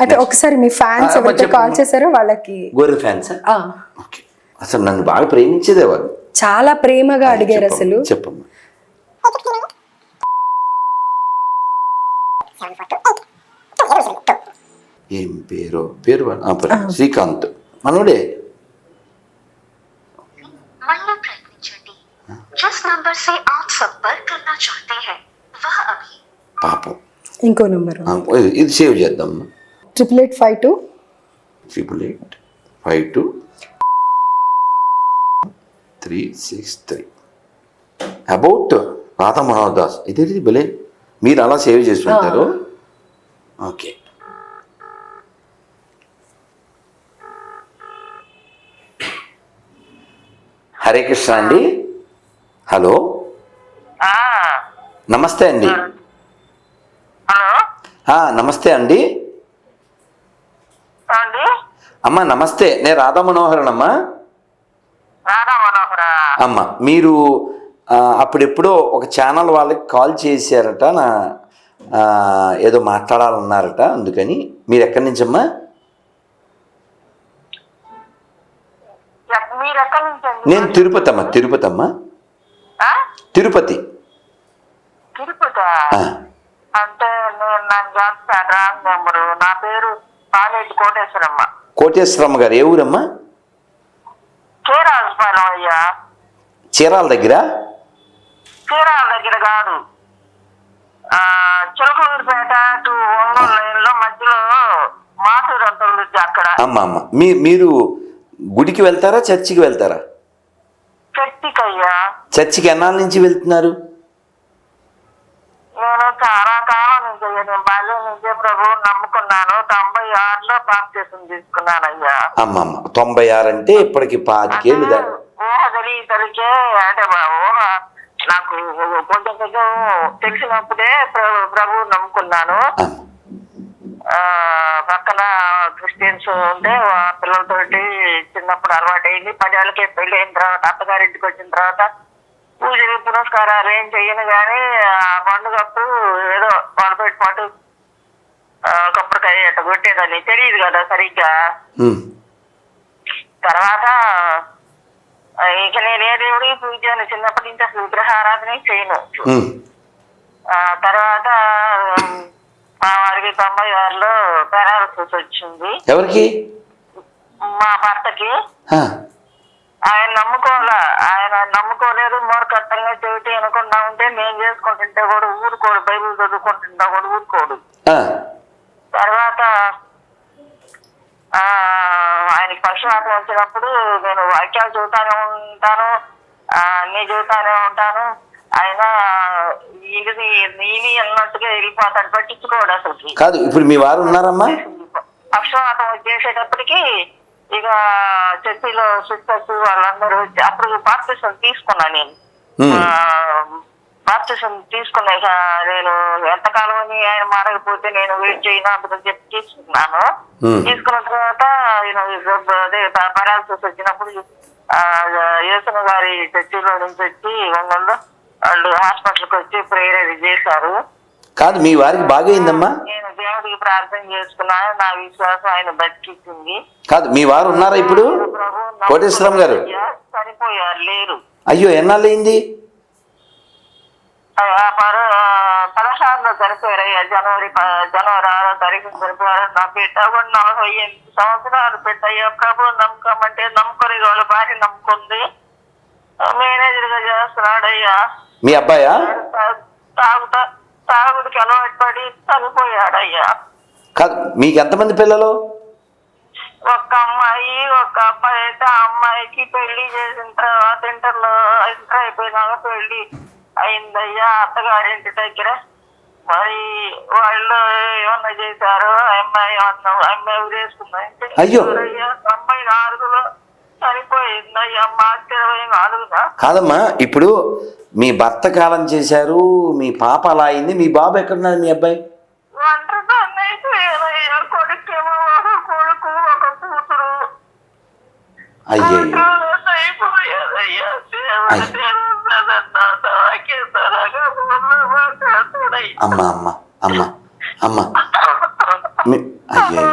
అయితే ఒకసారి మీ ఫ్యాన్స్ ఎవరైతే కాల్ చేశారో వాళ్ళకి గోరెల్ ఫ్యాన్స్ అసలు నన్ను బాగా ప్రేమించేదే వాళ్ళు. చాలా ప్రేమగా అడిగారు అసలు. చెప్పమ్మా. ఏం పేరు? పేరు శ్రీకాంత్. మనోడే. పాపం. ఇంకో నెంబర్ ఇది సేవ్ చేద్దాం. Triple eight five two triple eight five two three six three about Radha Manohar Das ఇదేంటి భలే మీరు అలా సేవ్ చేసి ఉంటారు ఓకే హరే కృష్ణ అండి. హలో ఆ, నమస్తే అండి. హలో. ఆ, నమస్తే అండి. అమ్మ నమస్తే. నేను రాధా మనోహరన్ అమ్మా. అమ్మ మీరు అప్పుడెప్పుడో ఒక ఛానల్ వాళ్ళకి కాల్ చేశారట. నా ఏదో మాట్లాడాలన్నారట. అందుకని మీరు ఎక్కడి నుంచి అండి నేను తిరుపతి అమ్మ తిరుపతి. అమ్మ? తిరుపతి అంటే నా పేరు పాలేటి కోటేశ్వరమ్మ. కోటేశ్వరమ్మ గారు ఏ ఊరమ్మా? చీరాల దగ్గర? చీరాల దగ్గర కాదు. ఆ చిలకలూరుపేట టు ఒంగోలు లైన్లో మధ్యలో మాటూరు అంత ఉంది అక్కడ. అమ్మ అమ్మ. మీ మీరు గుడికి వెళ్తారా చర్చికి వెళ్తారా? చర్చికయ్యా. చర్చికి ఎన్నాళ్ళ నుంచి వెళ్తున్నారు? నేను చాలా కాలం నుంచి నేను బాల్యం నుంచే ప్రభువు నమ్ముకున్నాను. తొంభై ఆరులో బాప్తీసం తీసుకున్నానయ్యా. తొంభై ఆరు అంటే ఇప్పటికి పాతికేళ్ళు ఊహ తెలియసరికే అంటే ఊహ నాకు కొంచెం కొంచెం తెలిసినప్పుడే ప్ర- ప్రభువు నమ్ముకున్నాను. పక్కన క్రిస్టియన్స్ ఉంటే ఆ పిల్లలతోటి చిన్నప్పుడు అలవాటు అయింది పదేళ్ళకి పెళ్ళి అయిన తర్వాత అత్తగారింటికి వచ్చిన తర్వాత పూజలు పునస్కారాలు ఏం చెయ్యను కానీ ఆ పండుగప్పుడు ఏదో వాళ్ళతో పాటు కొబ్బరికాయ అట్ట కొట్టేదని తెలియదు కదా సరిగ్గా. తర్వాత ఇక నేను ఏ దేవుడికి పూజ చేయను చిన్నప్పటి నుంచి అసలు విగ్రహారాధన చేయను. ఉమ్, ఆ తర్వాత మా వారికి తొంభై ఆరులో పెరాలసిస్ వచ్చింది. ఎవరికి? మా భర్తకి. ఆయన నమ్ముకోవాలా? ఆయన నమ్ముకోలేదు మూర్ఖత్వంగా చెవిటి అనుకుంటా ఉంటే నేను చేసుకుంటుంటే కూడా ఊరుకోడు బైబిల్ చదువుకుంటుంటా కూడా ఊరుకోడు. వచ్చినప్పుడు నేను వాక్యాలు చదువుతానే ఉంటాను ఆ, అన్ని చదువుతానే ఉంటాను. ఆయన ఇది అన్నట్టుగా వెళ్ళిపోతాడు పట్టించుకోడు అసలుకి. కాదు ఇప్పుడు మీ వారు ఉన్నారమ్మా? పక్షవాతం వచ్చేసేటప్పటికి ఇక చర్చిలో సిస్టర్స్ వాళ్ళందరూ వచ్చి అప్పుడు బాప్తిసం తీసుకున్నా నేను. బాప్తిసం తీసుకున్నా ఇక నేను ఎంతకాలం అని ఆయన మారకపోతే నేను వెయిట్ చేయను అందుకని చెప్పి తీసుకున్నాను. తీసుకున్న తర్వాత ఈయన అదే పరాలసిస్ వచ్చినప్పుడు యేసును గారి చర్చిలో నుంచి వచ్చి ఒంగోలులో వాళ్ళు హాస్పిటల్కి వచ్చి ప్రేయర్ అది చేశారు. కాదు మీ వారికి బాగైందమ్మా? నేను దేవుడికి ప్రార్థన చేసుకున్నాను నా విశ్వాసం ఆయన బతికించింది కాదు మీ వారు ఉన్నారా ఇప్పుడు? కోటేశ్వరం గారు? చనిపోయారు లేరు. అయ్యో పర పదహారులో చనిపోయారు. అయ్యా జనవరి జనవరి ఆరో తారీఖు చనిపోయారు. నా బిడ్డ కూడా నలభై ఎనిమిది సంవత్సరాలు బిడ్డ అయ్యా ప్రభు నమ్మకం అంటే నమ్ముకొని వాళ్ళ భార్య నమ్ముకుంది మేనేజర్గా చేస్తున్నాడు అయ్యా మీ అబ్బాయా? తాగుతా తాగుడికి అలవాటు పడి చనిపోయాడు అయ్యా కాదు మీకు ఎంతమంది పిల్లలు? ఒక అమ్మాయి ఒక అబ్బాయి అయితే ఆ అమ్మాయికి పెళ్ళి చేసిన తర్వాత ఇంటర్లో ఇంటర్ అయిపోయినాక పెళ్ళి అయిందయ్యా అత్తగారింటి దగ్గర. మరి వాళ్ళు ఏమన్నా చేశారు అమ్మాయి అమ్మాయి ఉరేసుకుందంటే అయ్యో. తొంభై నాలుగులో చనిపోయింది? అయ్యా మార్చి ఇరవై నాలుగున? కాదమ్మా ఇప్పుడు మీ భర్త కాలం చేశారు మీ పాప అలా అయింది మీ బాబు ఎక్కడున్నారు మీ అబ్బాయి? అయిపోయాదయ్యా. అయ్యో. అమ్మా అమ్మ అమ్మా అమ్మా అయ్యా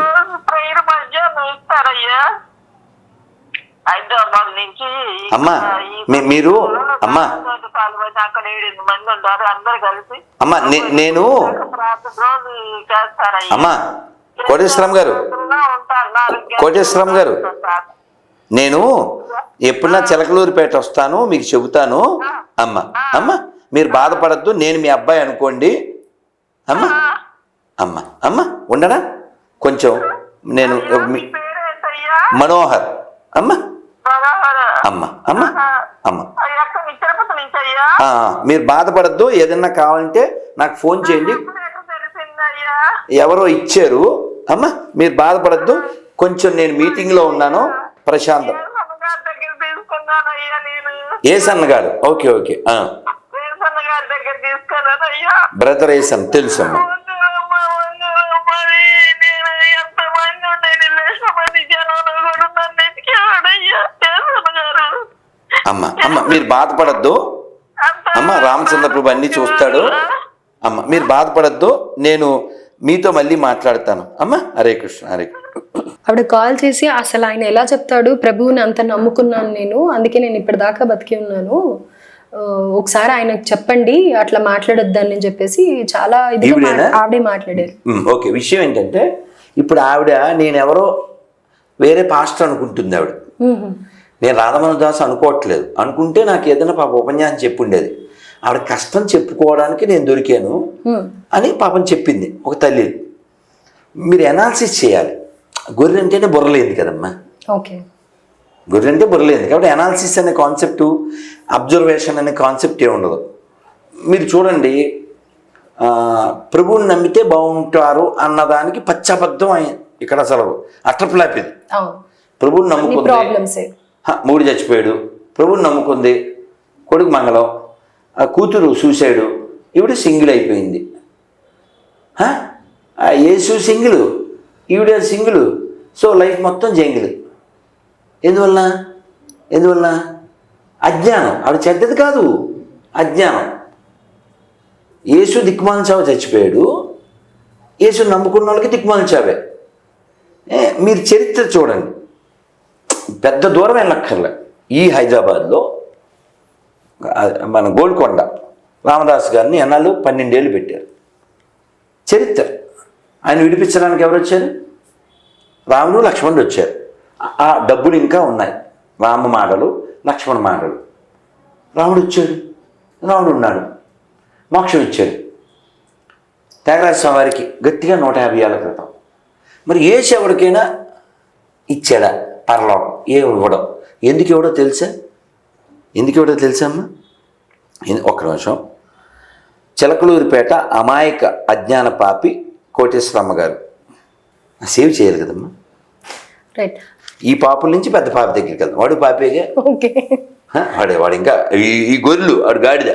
మధ్యాహ్నం ఇస్తారయ్యా హైదరాబాద్ నుంచి అమ్మా, మీరు అమ్మా. మంది ఉంటారు కలిసి అమ్మా నేను ప్రార్థన అమ్మా కోటేశ్వరం గారు ఉంటారు నాలుగు కోటేశ్వరం గారు. నేను ఎప్పుడన్నా చిలకలూరిపేట వస్తాను మీకు చెబుతాను. అమ్మ అమ్మ మీరు బాధపడద్దు నేను మీ అబ్బాయి అనుకోండి. అమ్మ అమ్మ అమ్మ ఉండనా? కొంచెం నేను మనోహర్. అమ్మ. అమ్మ అమ్మ అమ్మ. మీరు బాధపడద్దు ఏదన్నా కావాలంటే నాకు ఫోన్ చేయండి. ఎవరో ఇచ్చారు. అమ్మ మీరు బాధపడద్దు కొంచెం నేను మీటింగ్లో ఉన్నాను. ప్రశాంతం. గారి ఏసన్న గారు ఓకే ఓకే. ఆ. వేసన్న గారి దగ్గర తీసుకున్నానయ్యా బ్రదర్ ఏసన్ గారు అమ్మ. అమ్మ మీరు బాధపడద్దు. అమ్మ రామచంద్ర ప్రభు అన్ని చూస్తాడు. అమ్మ మీరు బాధపడద్దు. నేను మీతో మళ్ళీ మాట్లాడతాను. అమ్మ? హరే కృష్ణ హరే ఆవిడ కాల్ చేసి అసలు ఆయన ఎలా చెప్తాడు? ప్రభువుని అంత నమ్ముకున్నాను నేను. అందుకే నేను ఇప్పటిదాకా బతికి ఉన్నాను. ఒకసారి ఆయనకు చెప్పండి అట్లా మాట్లాడొద్దని చెప్పేసి చాలా ఇది? ఆవిడే మాట్లాడారు. ఓకే. విషయం ఏంటంటే ఇప్పుడు ఆవిడ నేనెవరో వేరే పాస్టర్ అనుకుంటుంది ఆవిడ. నేను రాధమోహన్ దాస్ అనుకోవట్లేదు. అనుకుంటే నాకు ఏదైనా పాప ఉపన్యాసం చెప్పుండేది. ఆవిడ కష్టం చెప్పుకోవడానికి నేను దొరికాను. అని పాపం చెప్పింది ఒక తల్లి. మీరు ఎనాలిసిస్ చేయాలి. గొర్రె అంటేనే బుర్రలేదు కదమ్మా. ఓకే. గొర్రె అంటే బుర్రలేదు కాబట్టి ఎనాలిసిస్ అనే కాన్సెప్ట్ అబ్జర్వేషన్ అనే కాన్సెప్ట్ ఏ ఉండదు. మీరు చూడండి ప్రభువుని నమ్మితే బాగుంటారు అన్నదానికి పచ్చబద్ధం ఇక్కడ అసలు అట్రప్లాప్. ఇది ప్రభువుని నమ్ముకుంది. మూడు చచ్చిపోయాడు. ప్రభువుని నమ్ముకుంది. కొడుకు మంగళం. ఆ కూతురు సూసైడు ఈవిడ సింగిల్ అయిపోయింది. ఆ యేసు సింగిల్ ఈవిడ సింగిల్ సో లైఫ్ మొత్తం జంగిల్. ఎందువల్ల? ఎందువల్ల? అజ్ఞానం. ఆవిడ చెడ్డది కాదు అజ్ఞానం. యేసు దిక్మాల చచ్చిపోయాడు? యేసు నమ్ముకున్న వాళ్ళకి దిక్మాల చావే మీరు చరిత్ర చూడండి. పెద్ద దూరం వెళ్ళక్కర్లే. ఈ హైదరాబాద్లో మన గోల్కొండ. రామదాస్ గారిని ఎన్నాళ్ళు? పన్నెండేళ్ళు పెట్టారు. చరిత్ర. ఆయన విడిపించడానికి ఎవరు వచ్చారు? రాముడు లక్ష్మణుడు వచ్చారు. ఆ- డబ్బులు ఇంకా ఉన్నాయి. రామ మాటలు లక్ష్మణ మాటలు. రాముడు వచ్చాడు. రాముడు ఉన్నాడు. మోక్షం ఇచ్చాడు. త్యాగరాజ వారికి గట్టిగా నూట యాభై ఏళ్ళ క్రితం. మరి ఏ ఎవరికైనా ఇచ్చాడా పరలోకం? ఏ ఇవ్వడం ఎందుకు ఇవ్వడో తెలుసా? ఎందుకు ఇవ్వడో తెలుసా అమ్మా ఎన్- ఒక్క నిమిషం. చిలకలూరిపేట అమాయక అజ్ఞాన పాపి కోటేశ్వరమ్మ గారు. సేవ్ చేయాలి కదమ్మా? రైట్ ఈ పాపుల నుంచి పెద్ద పాప దగ్గరికి వెళ్దాం. వాడు పాపేగా? ఓకే? వాడే వాడు ఇంకా ఈ ఈ గొర్రెలు వాడు గాడిద.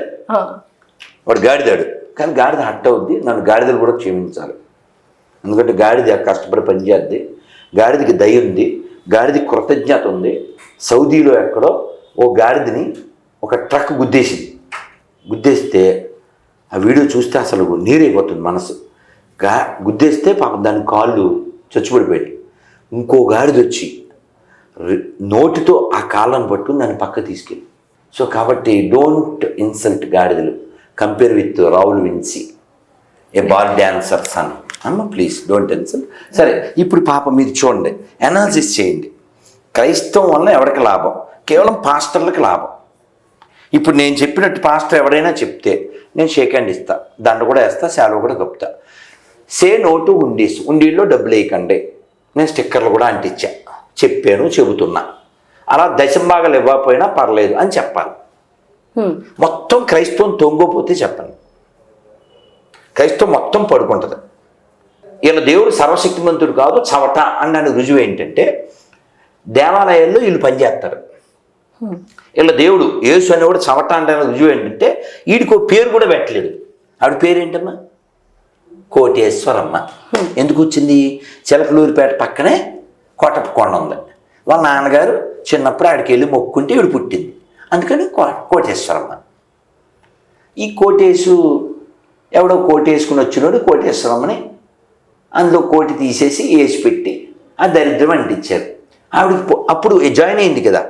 వాడు గాడిదాడు. కానీ గాడిద హట్ అవుద్ది నన్ను గాడిదలు కూడా క్షమించాలి. ఎందుకంటే గాడిద కష్టపడి పనిచేద్ది. గాడిదకి దయ ఉంది. గాడిదకి కృతజ్ఞత ఉంది. సౌదీలో ఎక్కడో ఓ గాడిదని ఒక ట్రక్ గుద్దేసింది. గుద్దేస్తే ఆ వీడియో చూస్తే అసలు నీరైపోతుంది మనసు. గా గుద్దేస్తే పాపం దాని కాళ్ళు చచ్చిపడిపోయాయి. ఇంకో గాడిదొచ్చి నోటితో ఆ కాళ్ళను పట్టు దాన్ని పక్క తీసుకెళ్ళి. సో కాబట్టి డోంట్ ఇన్సల్ట్ గాడిదలు. Compare with Raoul Vinci. A ball dancer son. అమ్మ ప్లీజ్ డోంట్ ఇన్సల్ట్. సరే ఇప్పుడు పాప మీరు చూడండి. అనాలిసిస్ చేయండి. క్రైస్తవం వల్ల ఎవరికి లాభం? కేవలం పాస్టర్లకు లాభం. ఇప్పుడు నేను చెప్పినట్టు పాస్టర్ ఎవరైనా చెప్తే నేను షేక్ హ్యాండ్ ఇస్తా దండ కూడా వేస్తా శాలువ కూడా కప్పుతా. సే నోటు ఉండీస్ ఉండీల్లో డబ్బులు వేయకండి. నేను స్టిక్కర్లు కూడా అంటించా. చెప్పాను చెబుతున్నా. అలా దశంభాగాలు ఇవ్వకపోయినా పర్లేదు అని చెప్పాలి. మొత్తం క్రైస్తవం తొంగపోతే చెప్పండి క్రైస్తవం మొత్తం పడుకుంటుంది. వీళ్ళ దేవుడు సర్వశక్తిమంతుడు కాదు చవట అన్నాడు రుజువు ఏంటంటే దేవాలయాల్లో వీళ్ళు పనిచేస్తారు. వీళ్ళ దేవుడు యేసు అనేవాడు చవట అంటే రుజువు ఏంటంటే వీడికి ఒక పేరు కూడా పెట్టలేదు. ఆవిడ పేరేంటమ్మా? కోటేశ్వరమ్మ. ఎందుకు వచ్చింది? చిలకలూరిపేట పక్కనే కోటప్పకొండ ఉంది. వాళ్ళ నాన్నగారు చిన్నప్పుడు ఆడికి వెళ్ళి మొక్కుంటే వీడు పుట్టింది. అందుకని కో కోటేశ్వరమ్మ. ఈ కోటేశు ఎవడో కోటేసుకుని వచ్చినోడు కోటేశ్వరమ్మని అందులో కోటి తీసేసి వేసి పెట్టి ఆ దరిద్రం అంటించారు. ఆవిడ అప్పుడు జాయిన్ అయింది కదా.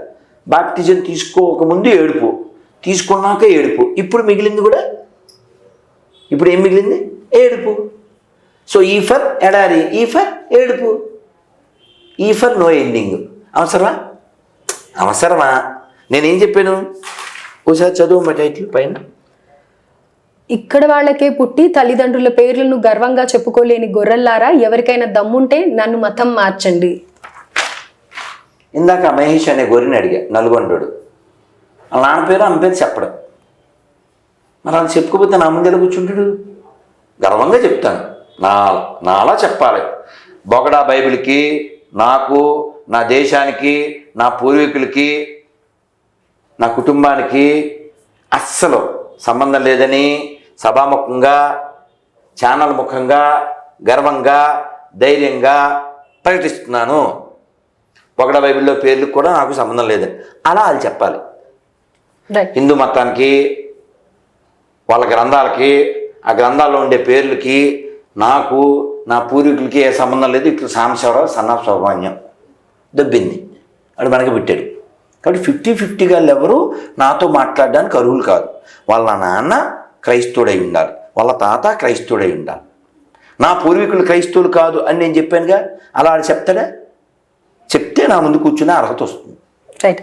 బాప్టిజం తీసుకోకముందు ఏడుపు. తీసుకున్నాక ఏడుపు. ఇప్పుడు మిగిలింది కూడా? ఇప్పుడు ఏం మిగిలింది? ఏడుపు. సో ఈ ఫర్ ఎడారి ఈ ఫర్ ఏడుపు. ఈ ఫర్ నో ఎండింగ్. అవసరమా? అవసరమా? నేనేం చెప్పాను? ఒకసారి చదువు మా టైటిల్ పైన. ఇక్కడ వాళ్ళకే పుట్టి తల్లిదండ్రుల పేర్లను గర్వంగా చెప్పుకోలేని గొర్రెల్లారా? ఎవరికైనా దమ్ముంటే నన్ను మతం మార్చండి. ఇందాక మహేష్ అనే గొర్రెని అడిగా నల్గొండోడు. వాళ్ళ నాన్న పేరు అమ్మ పేరు చెప్పడం. మరి వాళ్ళు చెప్పుకోకపోతే నా ముందు ఎలా కూర్చుంటాడు? గర్వంగా చెప్తాను. నా నాలా చెప్పాలి. బొగడా బైబిల్కి నాకు నా దేశానికి నా పూర్వీకులకి నా కుటుంబానికి అస్సలు సంబంధం లేదని సభాముఖంగా ఛానల్ ముఖంగా గర్వంగా ధైర్యంగా ప్రకటిస్తున్నాను. ఒకడ బైబిల్లో పేర్లకు కూడా నాకు సంబంధం లేదు. అలా వాళ్ళు చెప్పాలి. హిందూ మతానికి వాళ్ళ గ్రంథాలకి ఆ గ్రంథాల్లో ఉండే పేర్లకి నాకు నా పూర్వీకులకి ఏ సంబంధం లేదు. ఇట్లా సాంబశివరావు సన్నాఫ్ సౌభాన్యం దొబ్బింది వాడు మనకి పెట్టాడు. కాబట్టి ఫిఫ్టీ ఫిఫ్టీగా ఎవరు? నాతో మాట్లాడడానికి అర్హులు కాదు. వాళ్ళ నాన్న క్రైస్తవుడై ఉండాలి. వాళ్ళ తాత క్రైస్తవుడై ఉండాలి. నా పూర్వీకులు క్రైస్తవులు కాదు అని నేను చెప్పానుగా? అలా చెప్తాడా? చెప్తే నా ముందు కూర్చునే అర్హత వస్తుంది.